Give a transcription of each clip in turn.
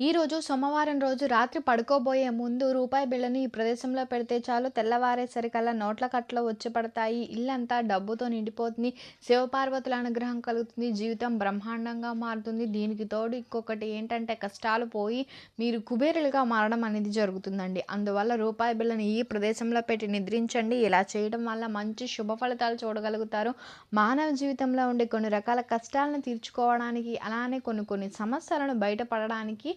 ఈరోజు సోమవారం రోజు రాత్రి పడుకోబోయే ముందు రూపాయి బిళ్ళని ఈ ప్రదేశంలో పెడితే చాలు తెల్లవారేసరికల్లా నోట్ల కట్టలో వచ్చి పడతాయి ఇల్లంతా డబ్బుతో నిండిపోతుంది. శివపార్వతుల అనుగ్రహం కలుగుతుంది. జీవితం బ్రహ్మాండంగా మారుతుంది. దీనికి తోడు ఇంకొకటి ఏంటంటే కష్టాలు పోయి మీరు కుబేరులుగా మారడం అనేది జరుగుతుందండి. అందువల్ల రూపాయి బిళ్ళని ఈ ప్రదేశంలో పెట్టి నిద్రించండి. ఇలా చేయడం వల్ల మంచి శుభ ఫలితాలు చూడగలుగుతారు. మానవ జీవితంలో ఉండే కొన్ని రకాల కష్టాలను తీర్చుకోవడానికి అలానే కొన్ని కొన్ని సమస్యలను బయటపడడానికి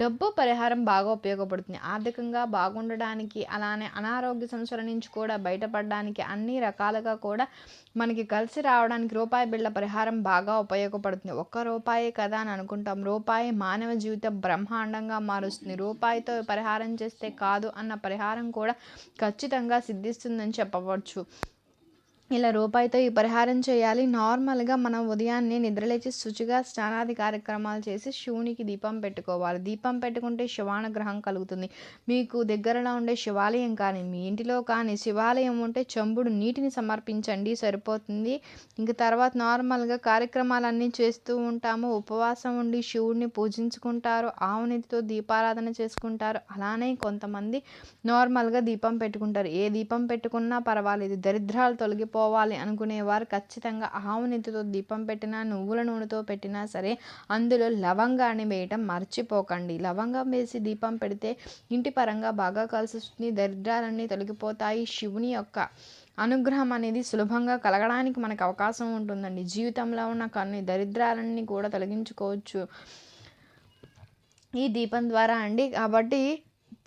డబ్బు పరిహారం బాగా ఉపయోగపడుతుంది. ఆర్థికంగా బాగుండడానికి అలానే అనారోగ్య సమస్యల నుంచి కూడా బయటపడడానికి అన్ని రకాలుగా కూడా మనకి కలిసి రావడానికి రూపాయి బిళ్ళ పరిహారం బాగా ఉపయోగపడుతుంది. ఒక్క రూపాయే కదా అని అనుకుంటాం. రూపాయి మానవ జీవితం బ్రహ్మాండంగా మారుస్తుంది. రూపాయితో పరిహారం చేస్తే కాదు అన్న పరిహారం కూడా ఖచ్చితంగా సిద్ధిస్తుందని చెప్పవచ్చు. ఇలా రూపాయితో ఈ పరిహారం చేయాలి. నార్మల్గా మనం ఉదయాన్నే నిద్రలేచి శుచిగా స్నానాది కార్యక్రమాలు చేసి శివునికి దీపం పెట్టుకోవాలి. దీపం పెట్టుకుంటే శివానుగ్రహం కలుగుతుంది. మీకు దగ్గరలో ఉండే శివాలయం కానీ మీ ఇంటిలో కానీ శివాలయం ఉంటే చెంబుడు నీటిని సమర్పించండి సరిపోతుంది. ఇంక తర్వాత నార్మల్గా కార్యక్రమాలన్నీ చేస్తూ ఉంటాము. ఉపవాసం ఉండి శివుడిని పూజించుకుంటారు. ఆవునితితో దీపారాధన చేసుకుంటారు. అలానే కొంతమంది నార్మల్గా దీపం పెట్టుకుంటారు. ఏ దీపం పెట్టుకున్నా పర్వాలేదు. దరిద్రాలు తొలగిపో పోవాలి అనుకునేవారు ఖచ్చితంగా ఆవు నెత్తితో దీపం పెట్టినా నువ్వుల నూనెతో పెట్టినా సరే అందులో లవంగాన్ని వేయటం మర్చిపోకండి. లవంగం వేసి దీపం పెడితే ఇంటి పరంగా బాగా కలిసి వస్తుంది దరిద్రాలన్నీ తొలగిపోతాయి. శివుని యొక్క అనుగ్రహం అనేది సులభంగా కలగడానికి మనకు అవకాశం ఉంటుందండి. జీవితంలో ఉన్న కొన్ని దరిద్రాలన్నీ కూడా తొలగించుకోవచ్చు. ఈ దీపం ద్వారా అండి. కాబట్టి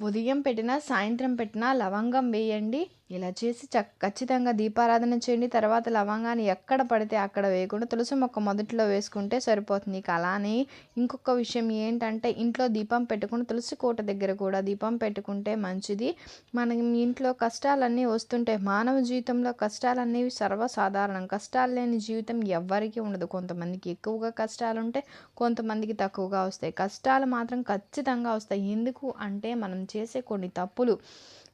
ఉదయం పెట్టినా సాయంత్రం పెట్టినా లవంగం వేయండి. ఇలా చేసి చ ఖచ్చితంగా దీపారాధన చేయండి. తర్వాత లవంగాన్ని ఎక్కడ పడితే అక్కడ వేయకుండా తులసి మొక్క మొదట్లో వేసుకుంటే సరిపోతుంది. ఇక అలానే ఇంకొక విషయం ఏంటంటే ఇంట్లో దీపం పెట్టుకుని తులసి కోట దగ్గర కూడా దీపం పెట్టుకుంటే మంచిది. మనం ఇంట్లో కష్టాలన్నీ వస్తుంటే మానవ జీవితంలో కష్టాలన్నీ సర్వసాధారణం. కష్టాలు లేని జీవితం ఎవ్వరికీ ఉండదు. కొంతమందికి ఎక్కువగా కష్టాలు ఉంటే కొంతమందికి తక్కువగా వస్తాయి. కష్టాలు మాత్రం ఖచ్చితంగా వస్తాయి. ఎందుకు అంటే మనం చేసే కొన్ని తప్పులు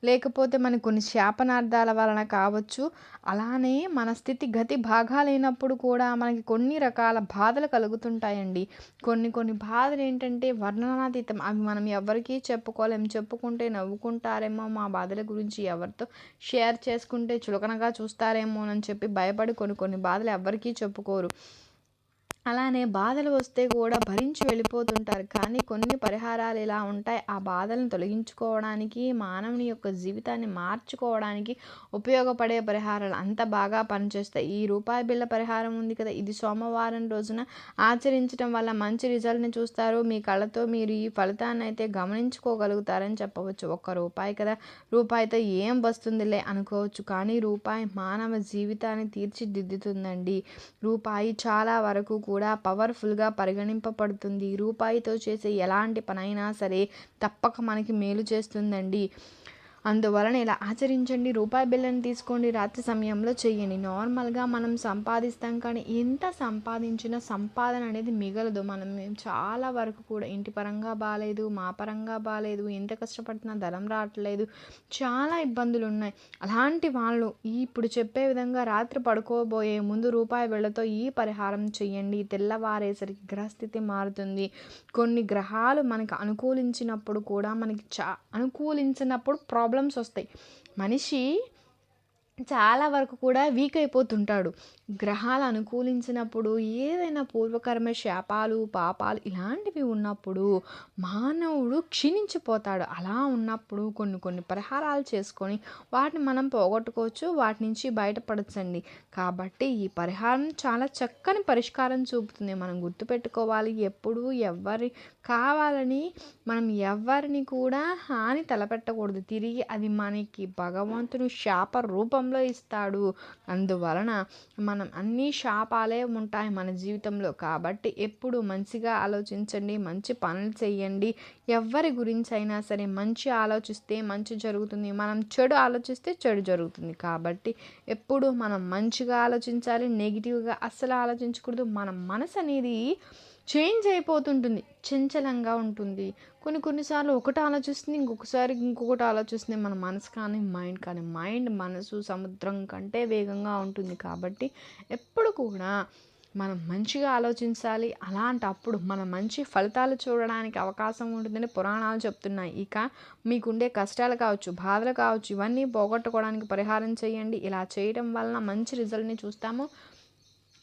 లేకపోతే మనకు కొన్ని శాపనార్థాల వలన కావచ్చు అలానే మన స్థితి గతి బాగాలేనప్పుడు కూడా మనకి కొన్ని రకాల బాధలు కలుగుతుంటాయండి. కొన్ని కొన్ని బాధలు ఏంటంటే వర్ణనాతీతం. అవి మనం ఎవరికీ చెప్పుకోలేం. చెప్పుకుంటే నవ్వుకుంటారేమో మా బాధల గురించి ఎవరితో షేర్ చేసుకుంటే చులకనగా చూస్తారేమో అని చెప్పి భయపడి కొన్ని కొన్ని బాధలు ఎవరికీ చెప్పుకోరు. అలానే బాధలు వస్తే కూడా భరించి వెళ్ళిపోతుంటారు. కానీ కొన్ని పరిహారాలు ఇలా ఉంటాయి? ఆ బాధలను తొలగించుకోవడానికి మానవుని యొక్క జీవితాన్ని మార్చుకోవడానికి ఉపయోగపడే పరిహారాలు అంత బాగా పనిచేస్తాయి. ఈ రూపాయి బిళ్ళ పరిహారం ఉంది కదా ఇది సోమవారం రోజున ఆచరించడం వల్ల మంచి రిజల్ట్ని చూస్తారు. మీ కళ్ళతో మీరు ఈ ఫలితాన్ని అయితే గమనించుకోగలుగుతారని చెప్పవచ్చు. ఒక్క రూపాయి కదా రూపాయితో ఏం వస్తుందిలే అనుకోవచ్చు. కానీ రూపాయి మానవ జీవితాన్ని తీర్చిదిద్దుతుందండి. రూపాయి చాలా వరకు కూడా కూడా పవర్ఫుల్గా పరిగణింపబడుతుంది. రూపాయితో చేసే ఎలాంటి పనైనా సరే తప్పక మనకి మేలు చేస్తుందండి. అందువలన ఇలా ఆచరించండి రూపాయి బిల్లని తీసుకోండి రాత్రి సమయంలో చెయ్యండి. నార్మల్గా మనం సంపాదిస్తాం కానీ ఎంత సంపాదించినా సంపాదన అనేది మిగలదు. మనం చాలా వరకు కూడా ఇంటి పరంగా బాగాలేదు మా పరంగా బాగాలేదు ఎంత కష్టపడుతున్నా ధనం రావట్లేదు. చాలా ఇబ్బందులు ఉన్నాయి. అలాంటి వాళ్ళు ఇప్పుడు చెప్పే విధంగా రాత్రి పడుకోబోయే ముందు రూపాయి బిళ్ళతో ఈ పరిహారం చెయ్యండి. తెల్లవారేసరికి గ్రహస్థితి మారుతుంది. కొన్ని గ్రహాలు మనకు అనుకూలించినప్పుడు కూడా మనకి చా అనుకూలించినప్పుడు ప్రాబ్లం ప్రాబ్లమ్స్ వస్తాయి. మనిషి చాలా వరకు కూడా వీక్ అయిపోతుంటాడు. గ్రహాలు అనుకూలించినప్పుడు ఏదైనా పూర్వకర్మ శాపాలు పాపాలు ఇలాంటివి ఉన్నప్పుడు మానవుడు క్షీణించిపోతాడు. అలా ఉన్నప్పుడు కొన్ని కొన్ని పరిహారాలు చేసుకొని వాటిని మనం పోగొట్టుకోవచ్చు వాటి నుంచి బయటపడచ్చండి. కాబట్టి ఈ పరిహారం చాలా చక్కని పరిష్కారం చూపుతుంది. మనం గుర్తుపెట్టుకోవాలి ఎప్పుడు ఎవరి కావాలని మనం ఎవరిని కూడా హాని తలపెట్టకూడదు. తిరిగి అది మనకి భగవంతుని శాప రూపం రూపంలో ఇస్తాడు. అందువలన మనం అన్ని శాపాలే ఉంటాయి మన జీవితంలో. కాబట్టి ఎప్పుడు మంచిగా ఆలోచించండి మంచి పనులు చేయండి ఎవరి గురించి అయినా సరే మంచి ఆలోచిస్తే మంచి జరుగుతుంది. మనం చెడు ఆలోచిస్తే చెడు జరుగుతుంది. కాబట్టి ఎప్పుడు మనం మంచిగా ఆలోచించాలి నెగిటివ్గా అస్సలు ఆలోచించకూడదు. మన మనసు అనేది చేంజ్ అయిపోతుంటుంది. చంచలంగా ఉంటుంది. కొన్ని కొన్నిసార్లు ఒకటి ఆలోచిస్తుంది ఇంకొకసారి ఇంకొకటి ఆలోచిస్తుంది. మన మనసు కానీ మైండ్ కానీ మైండ్ మనసు సముద్రం కంటే వేగంగా ఉంటుంది కాబట్టి ఎప్పుడు కూడా మనం మంచిగా ఆలోచించాలి. అలాంటప్పుడు మన మంచి ఫలితాలు చూడడానికి అవకాశం ఉంటుందని పురాణాలు చెప్తున్నాయి. ఇక మీకుండే కష్టాలు కావచ్చు బాధలు కావచ్చు ఇవన్నీ పోగొట్టుకోవడానికి పరిహారం చేయండి. ఇలా చేయడం వలన మంచి రిజల్ట్ని చూస్తాము.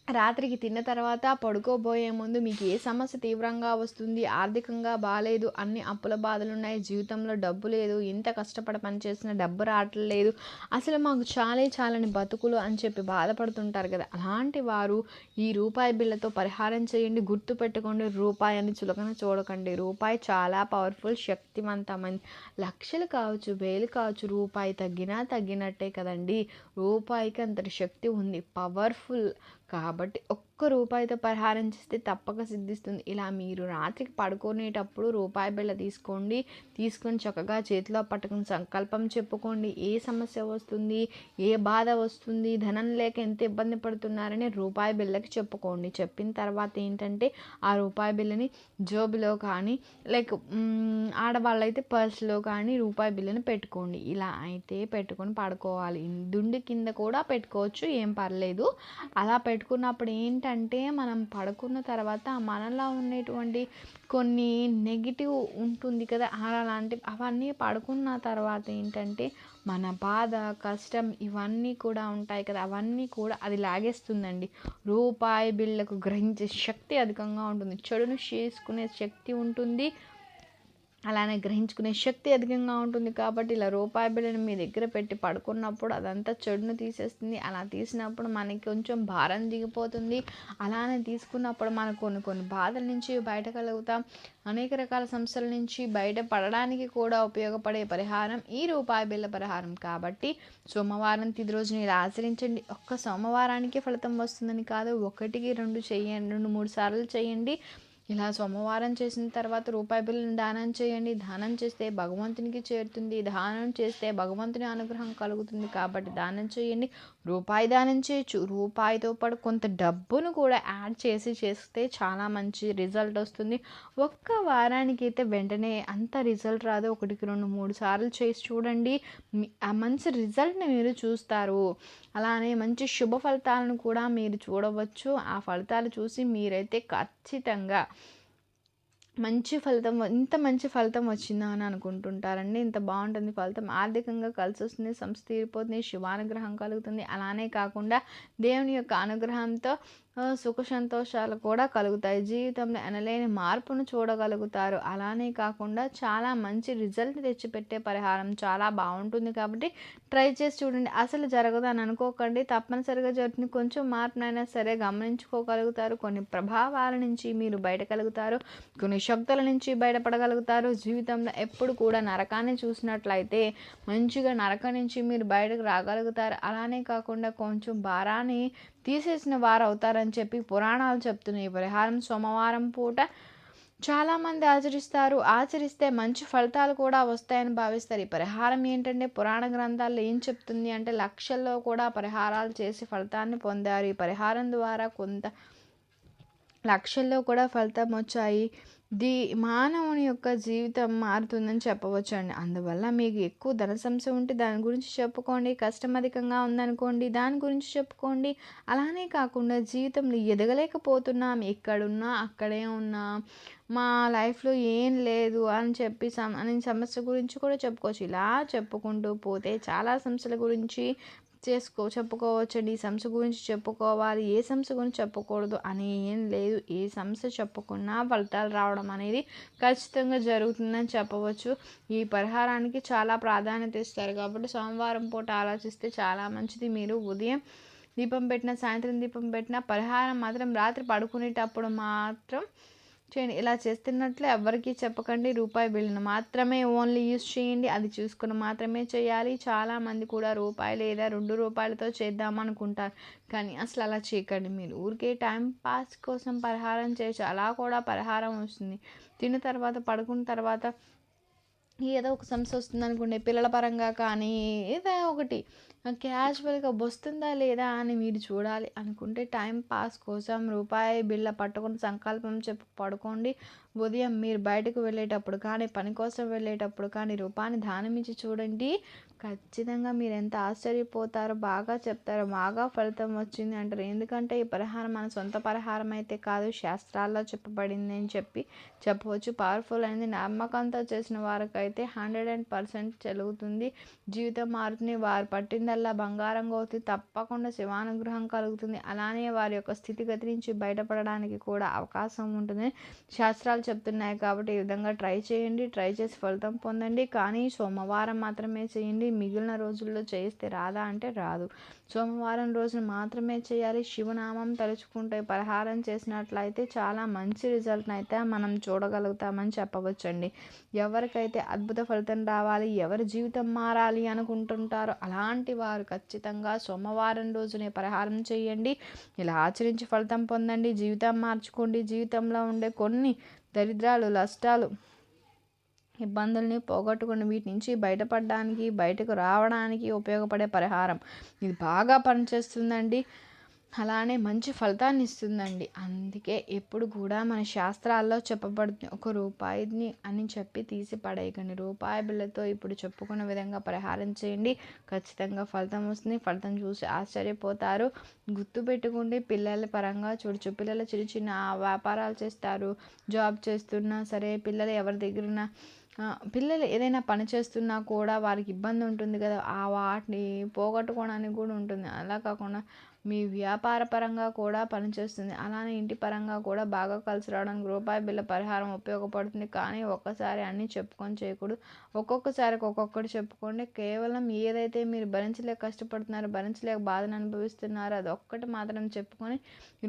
రాత్రికి తిన్న తర్వాత పడుకోబోయే ముందు మీకు ఏ సమస్య తీవ్రంగా వస్తుంది ఆర్థికంగా బాగాలేదు అన్ని అప్పుల బాధలు ఉన్నాయి జీవితంలో డబ్బు లేదు ఇంత కష్టపడి పనిచేసిన డబ్బు రావట్లేదు అసలు మాకు చాలే చాలని బతుకులు అని చెప్పి బాధపడుతుంటారు కదా. అలాంటి వారు ఈ రూపాయి బిళ్ళతో పరిహారం చేయండి గుర్తు పెట్టుకోండి రూపాయి అని చులకన చూడకండి. రూపాయి చాలా పవర్ఫుల్ శక్తివంతమైంది. లక్షలు కావచ్చు వేలు కావచ్చు రూపాయి తగ్గినా తగ్గినట్టే కదండి. రూపాయికి అంతటి శక్తి ఉంది. పవర్ఫుల్ కాబట్టి ఒక్క రూపాయితో పరిహారం చేస్తే తప్పక సిద్ధిస్తుంది. ఇలా మీరు రాత్రికి పడుకునేటప్పుడు రూపాయి బిళ్ళ తీసుకోండి. తీసుకొని చక్కగా చేతిలో పట్టుకుని సంకల్పం చెప్పుకోండి. ఏ సమస్య వస్తుంది ఏ బాధ వస్తుంది ధనం లేక ఎంత ఇబ్బంది పడుతున్నారని రూపాయి బిళ్ళకి చెప్పుకోండి. చెప్పిన తర్వాత ఏంటంటే ఆ రూపాయి బిళ్ళని జోబులో కానీ లైక్ ఆడవాళ్ళైతే పర్స్లో కానీ రూపాయి బిళ్ళని పెట్టుకోండి. ఇలా అయితే పెట్టుకొని పడుకోవాలి. దుండి కింద కూడా పెట్టుకోవచ్చు. ఏం పర్లేదు. అలా పెట్టుకున్నప్పుడు ఏంటంటే మనం పడుకున్న తర్వాత మనలో ఉండేటువంటి కొన్ని నెగిటివ్ ఉంటుంది కదా అలాంటి అవన్నీ పడుకున్న తర్వాత ఏంటంటే మన బాధ కష్టం ఇవన్నీ కూడా ఉంటాయి కదా అవన్నీ కూడా అది లాగేస్తుందండి. రూపాయి బిళ్ళకు గ్రహించే శక్తి అధికంగా ఉంటుంది చెడును చేసుకునే శక్తి ఉంటుంది అలానే గ్రహించుకునే శక్తి అధికంగా ఉంటుంది కాబట్టి ఇలా రూపాయి బిళ్ళని మీ దగ్గర పెట్టి పడుకున్నప్పుడు అదంతా చెడును తీసేస్తుంది. అలా తీసినప్పుడు మనకి కొంచెం భారం దిగిపోతుంది. అలానే తీసుకున్నప్పుడు మనకు కొన్ని కొన్ని బాధల నుంచి బయటకలుగుతాం. అనేక రకాల సమస్యల నుంచి బయటపడడానికి కూడా ఉపయోగపడే పరిహారం ఈ రూపాయి బిళ్ళ పరిహారం కాబట్టి సోమవారం తిది రోజుని ఇలా ఆచరించండి. ఒక్క సోమవారానికి ఫలితం వస్తుందని కాదు ఒకటికి రెండు చేయండి రెండు మూడు సార్లు చేయండి ఇలా సోమవారం చేసిన తర్వాత రూపాయి బిల్లుని దానం చేయండి. దానం చేస్తే భగవంతునికి చేరుతుంది. దానం చేస్తే భగవంతుని అనుగ్రహం కలుగుతుంది కాబట్టి దానం చేయండి. రూపాయి దానం చేయొచ్చు. రూపాయితో పాటు కొంత డబ్బును కూడా యాడ్ చేసి చేస్తే చాలా మంచి రిజల్ట్ వస్తుంది. ఒక్క వారానికి అయితే వెంటనే అంత రిజల్ట్ రాదు. ఒకటికి రెండు మూడు సార్లు చేసి చూడండి. ఆ మంచి రిజల్ట్ని మీరు చూస్తారు. అలానే మంచి శుభ ఫలితాలను కూడా మీరు చూడవచ్చు. ఆ ఫలితాలు చూసి మీరైతే ఖచ్చితంగా మంచి ఫలితం ఇంత మంచి ఫలితం వచ్చిందా అని అనుకుంటుంటారండి. ఇంత బాగుంటుంది ఫలితం. ఆర్థికంగా కలిసి వస్తుంది సంస్థ తీరిపోతుంది శివానుగ్రహం కలుగుతుంది. అలానే కాకుండా దేవుని యొక్క అనుగ్రహంతో సుఖ సంతోషాలు కూడా కలుగుతాయి. జీవితంలో ఎనలేని మార్పును చూడగలుగుతారు. అలానే కాకుండా చాలా మంచి రిజల్ట్ తెచ్చిపెట్టే పరిహారం చాలా బాగుంటుంది కాబట్టి ట్రై చేసి చూడండి. అసలు జరగదు అని అనుకోకండి. తప్పనిసరిగా జరుగుతుంది. కొంచెం మార్పునైనా సరే గమనించుకోగలుగుతారు. కొన్ని ప్రభావాల నుంచి మీరు బయటకలుగుతారు. కొన్ని శక్తుల నుంచి బయటపడగలుగుతారు. జీవితంలో ఎప్పుడు కూడా నరకాన్ని చూసినట్లయితే మంచిగా నరకం నుంచి మీరు బయటకు రాగలుగుతారు. అలానే కాకుండా కొంచెం భారాన్ని తీసేసిన వారు అవుతారని చెప్పి పురాణాలు చెప్తున్నాయి. పరిహారం సోమవారం పూట చాలామంది ఆచరిస్తారు. ఆచరిస్తే మంచి ఫలితాలు కూడా వస్తాయని భావిస్తారు. ఈ పరిహారం ఏంటంటే పురాణ గ్రంథాల్లో ఏం చెప్తుంది అంటే లక్షల్లో కూడా పరిహారాలు చేసి ఫలితాన్ని పొందారు. ఈ పరిహారం ద్వారా కొంత లక్షల్లో కూడా ఫలితం వచ్చాయి. దీ మానవుని యొక్క జీవితం మారుతుందని చెప్పవచ్చు అండి అందువల్ల మీకు ఎక్కువ ధన సమస్య ఉంటే దాని గురించి చెప్పుకోండి. కష్టం అధికంగా ఉందనుకోండి దాని గురించి చెప్పుకోండి. అలానే కాకుండా జీవితంలో ఎదగలేకపోతున్నాం. ఎక్కడున్నా అక్కడే ఉన్నా మా లైఫ్లో ఏం లేదు అని చెప్పి సమ అని సమస్య గురించి కూడా చెప్పుకోవచ్చు. ఇలా చెప్పుకుంటూ పోతే చాలా సమస్యల గురించి చేసుకో చెప్పుకోవచ్చండి ఈ సమస్య గురించి చెప్పుకోవాలి. ఏ సమస్య గురించి చెప్పకూడదు అని ఏం లేదు. ఏ సమస్య చెప్పుకున్నా ఫలితాలు రావడం అనేది ఖచ్చితంగా జరుగుతుందని చెప్పవచ్చు. ఈ పరిహారానికి చాలా ప్రాధాన్యత ఇస్తారు కాబట్టి సోమవారం పూట ఆలోచిస్తే చాలా మంచిది. మీరు ఉదయం దీపం పెట్టిన సాయంత్రం దీపం పెట్టిన పరిహారం మాత్రం రాత్రి పడుకునేటప్పుడు మాత్రం చేయండి ఇలా చేస్తున్నట్లు ఎవరికి చెప్పకండి. రూపాయి బిల్లును మాత్రమే ఓన్లీ యూస్ చేయండి. అది చూసుకుని మాత్రమే చేయాలి. చాలామంది కూడా రూపాయి లేదా రెండు రూపాయలతో చేద్దాం అనుకుంటారు. కానీ అసలు అలా చేయకండి. మీరు ఊరికే టైం పాస్ కోసం పరిహారం చేయొచ్చు అలా కూడా పరిహారం వస్తుంది. తిన్న తర్వాత పడుకున్న తర్వాత ఏదో ఒక సమస్య వస్తుంది అనుకోండి పిల్లల పరంగా కానీ ఏదో ఒకటి. క్యాజువల్గా వస్తుందా లేదా అని మీరు చూడాలి. అనుకుంటే టైం పాస్ కోసం రూపాయి బిళ్ళ పట్టుకుని సంకల్పం చెప్పు పడుకోండి. ఉదయం మీరు బయటకు వెళ్ళేటప్పుడు కానీ పని కోసం వెళ్ళేటప్పుడు కానీ రూపాన్ని దానమిచ్చి చూడండి. ఖచ్చితంగా మీరు ఎంత ఆశ్చర్యపోతారో బాగా చెప్తారో బాగా ఫలితం వచ్చింది అంటారు. ఎందుకంటే ఈ పరిహారం మన సొంత పరిహారం అయితే కాదు శాస్త్రాల్లో చెప్పబడింది అని చెప్పి చెప్పవచ్చు. పవర్ఫుల్ అనేది నమ్మకంతో చేసిన వారికైతే హండ్రెడ్ అండ్ పర్సెంట్ చెలుగుతుంది జీవితం మారుతుంది. వారు పట్టిందల్లా బంగారంగా అవుతుంది తప్పకుండా శివానుగ్రహం కలుగుతుంది. అలానే వారి యొక్క స్థితిగతి నుంచి బయటపడడానికి కూడా అవకాశం ఉంటుంది. శాస్త్రాలు చెప్తున్నాయి కాబట్టి ఈ విధంగా ట్రై చేయండి. ట్రై చేసి ఫలితం పొందండి. కానీ సోమవారం మాత్రమే చేయండి. మిగిలిన రోజుల్లో చేస్తే రాదా అంటే రాదు. సోమవారం రోజున మాత్రమే చేయాలి. శివనామం తలుచుకుంటే పరిహారం చేసినట్లయితే చాలా మంచి రిజల్ట్ని అయితే మనం చూడగలుగుతామని చెప్పవచ్చండి. ఎవరికైతే అద్భుత ఫలితం రావాలి ఎవరి జీవితం మారాలి అనుకుంటుంటారో అలాంటి వారు ఖచ్చితంగా సోమవారం రోజునే పరిహారం చేయండి. ఇలా ఆచరించి ఫలితం పొందండి. జీవితం మార్చుకోండి. జీవితంలో ఉండే కొన్ని దరిద్రాలు నష్టాలు ఇబ్బందుల్ని పోగొట్టుకుని వీటి నుంచి బయటపడడానికి బయటకు రావడానికి ఉపయోగపడే పరిహారం. ఇది బాగా పనిచేస్తుందండి. అలానే మంచి ఫలితాన్ని ఇస్తుందండి. అందుకే ఎప్పుడు కూడా మన శాస్త్రాల్లో చెప్పబడుతుంది ఒక రూపాయిని అని చెప్పి తీసి పడేయకండి. రూపాయి బిళ్ళతో ఇప్పుడు చెప్పుకున్న విధంగా పరిహారం చేయండి. ఖచ్చితంగా ఫలితం వస్తుంది. ఫలితం చూసి ఆశ్చర్యపోతారు. గుర్తుపెట్టుకోండి పిల్లల పరంగా చూడచ్చు. పిల్లలు చిన్న చిన్న వ్యాపారాలు చేస్తారు. జాబ్ చేస్తున్నా సరే పిల్లలు ఎవరి దగ్గర పిల్లలు ఏదైనా పని చేస్తున్నా కూడా వారికి ఇబ్బంది ఉంటుంది కదా ఆ వాటిని పోగొట్టుకోవడానికి కూడా ఉంటుంది. అలా కాకుండా మీ వ్యాపార పరంగా కూడా పనిచేస్తుంది. అలానే ఇంటి పరంగా కూడా బాగా కలిసి రావడానికి రూపాయి బిల్ల పరిహారం ఉపయోగపడుతుంది. కానీ ఒక్కసారి అన్నీ చెప్పుకొని చేయకూడదు. ఒక్కొక్కసారికి ఒక్కొక్కటి చెప్పుకోండి. కేవలం ఏదైతే మీరు భరించలేక కష్టపడుతున్నారో భరించలేక బాధను అనుభవిస్తున్నారో అది ఒక్కటి మాత్రం చెప్పుకొని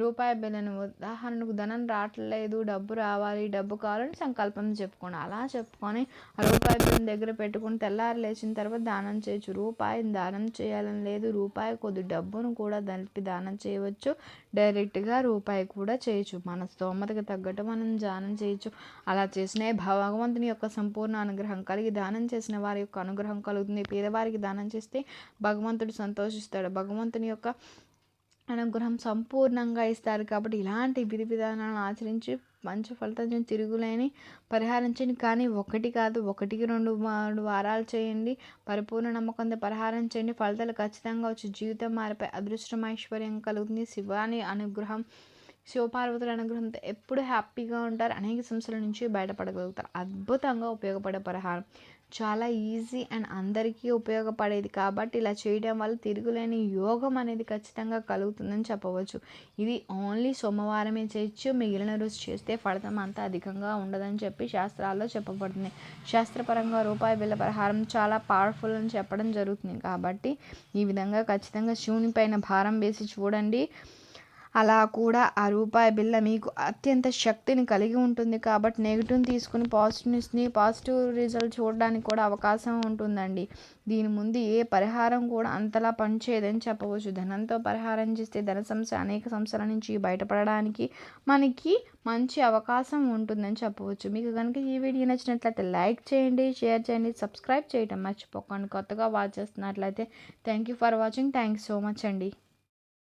రూపాయి బిల్లను ఉదాహరణకు ధనం రావట్లేదు డబ్బు రావాలి డబ్బు కావాలని సంకల్పం చెప్పుకోండి. అలా చెప్పుకొని ఆ రూపాయి బిల్లని దగ్గర పెట్టుకుని తెల్లారి లేచిన తర్వాత దానం చేయొచ్చు. రూపాయి దానం చేయాలని లేదు. రూపాయి కొద్ది డబ్బును కూడా దాని కలిపి దానం చేయవచ్చు. డైరెక్ట్గా రూపాయి కూడా చేయొచ్చు. మన స్తోమతకు తగ్గట్టు మనం దానం చేయొచ్చు. అలా చేసిన భగవంతుని యొక్క సంపూర్ణ అనుగ్రహం కలిగి దానం చేసిన వారి యొక్క అనుగ్రహం కలుగుతుంది. పేదవారికి దానం చేస్తే భగవంతుడు సంతోషిస్తాడు. భగవంతుని యొక్క అనుగ్రహం సంపూర్ణంగా ఇస్తారు కాబట్టి ఇలాంటి విధి విధానాలను ఆచరించి మంచి ఫలితం తిరుగులేని పరిహారించండి కానీ ఒకటి కాదు ఒకటికి రెండు మూడు వారాలు చేయండి. పరిపూర్ణ నమ్మకంతో పరిహారం చేయండి. ఫలితాలు ఖచ్చితంగా వచ్చి జీవితం మారిపోయి అదృష్టం ఐశ్వర్యం కలుగుతుంది. శివాని అనుగ్రహం శివపార్వతుల అనుగ్రహంతో ఎప్పుడు హ్యాపీగా ఉంటారు. అనేక సమస్యల నుంచి బయటపడగలుగుతారు. అద్భుతంగా ఉపయోగపడే పరిహారం. చాలా ఈజీ అండ్ అందరికీ ఉపయోగపడేది. కాబట్టి ఇలా చేయడం వల్ల తిరుగులేని యోగం అనేది ఖచ్చితంగా కలుగుతుందని చెప్పవచ్చు. ఇది ఓన్లీ సోమవారమే చేయొచ్చు. మిగిలిన రోజు చేస్తే ఫలితం అంత అధికంగా ఉండదని చెప్పి శాస్త్రాల్లో చెప్పబడుతుంది. శాస్త్రపరంగా రూపాయి బిల్ల పరిహారం చాలా పవర్ఫుల్ అని చెప్పడం జరుగుతుంది. కాబట్టి ఈ విధంగా ఖచ్చితంగా శివుని పైన భారం వేసి చూడండి. అలా కూడా ఆ రూపాయి బిల్ల మీకు అత్యంత శక్తిని కలిగి ఉంటుంది కాబట్టి నెగిటివ్ని తీసుకుని పాజిటివ్స్ని పాజిటివ్ రిజల్ట్ చూడడానికి కూడా అవకాశం ఉంటుందండి. దీని ముందు ఏ పరిహారం కూడా అంతలా పనిచేయదని చెప్పవచ్చు. ధనంతో పరిహారం చేస్తే ధన సమస్య అనేక సమస్యల నుంచి బయటపడడానికి మనకి మంచి అవకాశం ఉంటుందని చెప్పవచ్చు. మీకు కనుక ఈ వీడియో నచ్చినట్లయితే లైక్ చేయండి షేర్ చేయండి సబ్స్క్రైబ్ చేయటం మర్చిపోకండి. కొత్తగా వాచ్ చేస్తున్నట్లయితే thank you for watching. Thank you so much అండి.